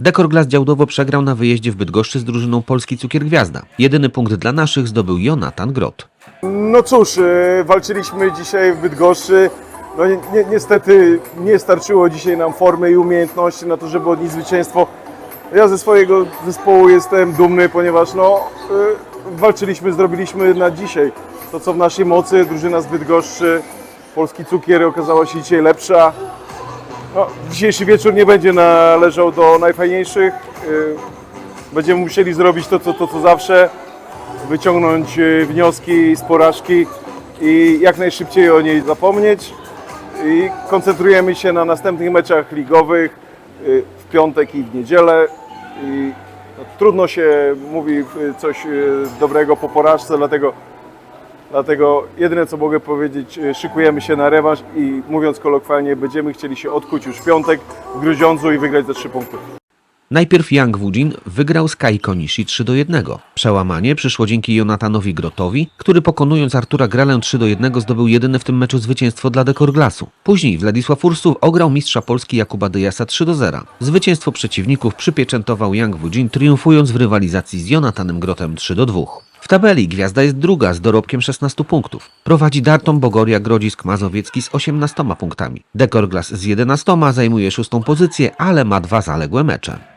Dekor Glass Działdowo przegrał na wyjeździe w Bydgoszczy z drużyną Polski Cukier Gwiazda. Jedyny punkt dla naszych zdobył Jonatan Grot. No cóż, e, walczyliśmy dzisiaj w Bydgoszczy. No ni ni niestety nie starczyło dzisiaj nam formy i umiejętności na to, żeby odnieść zwycięstwo. Ja ze swojego zespołu jestem dumny, ponieważ no, e, walczyliśmy, zrobiliśmy na dzisiaj to, co w naszej mocy. Drużyna z Bydgoszczy, polski cukier okazała się dzisiaj lepsza. No, dzisiejszy wieczór nie będzie należał do najfajniejszych. E, Będziemy musieli zrobić to, co, to, co zawsze wyciągnąć e, wnioski z porażki i jak najszybciej o niej zapomnieć. I koncentrujemy się na następnych meczach ligowych e, w piątek i w niedzielę. I no, trudno się mówi coś dobrego po porażce, dlatego, dlatego jedyne co mogę powiedzieć, e, szykujemy się na rewanż i mówiąc kolokwialnie, będziemy chcieli się odkuć już w piątek w Grudziądzu i wygrać za trzy punkty. Najpierw Yang Wujin wygrał z Kai Konishi 3 do 1. Przełamanie przyszło dzięki Jonatanowi Grotowi, który pokonując Artura Gralę 3 do 1 zdobył jedyne w tym meczu zwycięstwo dla Dekor Glasu. Później Władysław Ursów ograł mistrza Polski Jakuba Dyjasa 3 do 0. Zwycięstwo przeciwników przypieczętował Yang Wujin triumfując w rywalizacji z Jonatanem Grotem 3 do 2. W tabeli gwiazda jest druga z dorobkiem 16 punktów. Prowadzi Darton Bogoria Grodzisk Mazowiecki z 18 punktami. Dekor Glass z 11 zajmuje szóstą pozycję, ale ma dwa zaległe mecze.